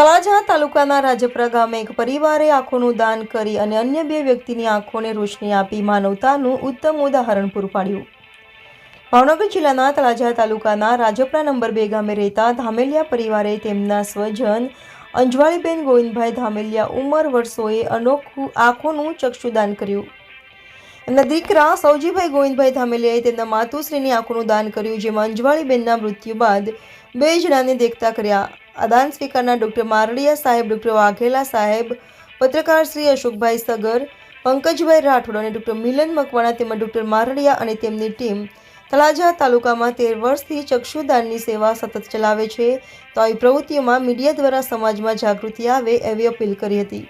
તાલુકાના રાજપરા ગામે એક પરિવારે આંખોનું દાન કરી અને અન્ય બે વ્યક્તિની આંખોને રોશની આપી માનવતાનું ઉત્તમ ઉદાહરણ પૂરું પાડ્યું ભાવનગર જિલ્લાના તળાજા તાલુકાના રાજપરા નંબર બે ગામે રહેતા ધામેલિયા પરિવારે તેમના સ્વજન અંજવાળીબેન ગોવિંદભાઈ ધામેલિયા ઉંમર વર્ષોએ અનોખું આંખોનું ચક્ષુદાન કર્યું. એમના દીકરા સૌજીભાઈ ગોવિંદભાઈ ધામેલિયાએ તેમના માતુશ્રીની આંખોનું દાન કર્યું, જેમાં અંજવાળીબેનના મૃત્યુ બાદ બે જણાને દેખતા કર્યા. આ દાન સ્વીકારના ડૉક્ટર મારડિયા સાહેબ, ડૉક્ટર વાઘેલા સાહેબ, પત્રકાર શ્રી અશોકભાઈ સગર, પંકજભાઈ રાઠોડ અને ડૉક્ટર મિલન મકવાણા તેમજ ડૉક્ટર મારડિયા અને તેમની ટીમ તળાજા તાલુકામાં તેર વર્ષથી ચક્ષુદાનની સેવા સતત ચલાવે છે. તો આવી પ્રવૃત્તિઓમાં મીડિયા દ્વારા સમાજમાં જાગૃતિ આવે એવી અપીલ કરી હતી.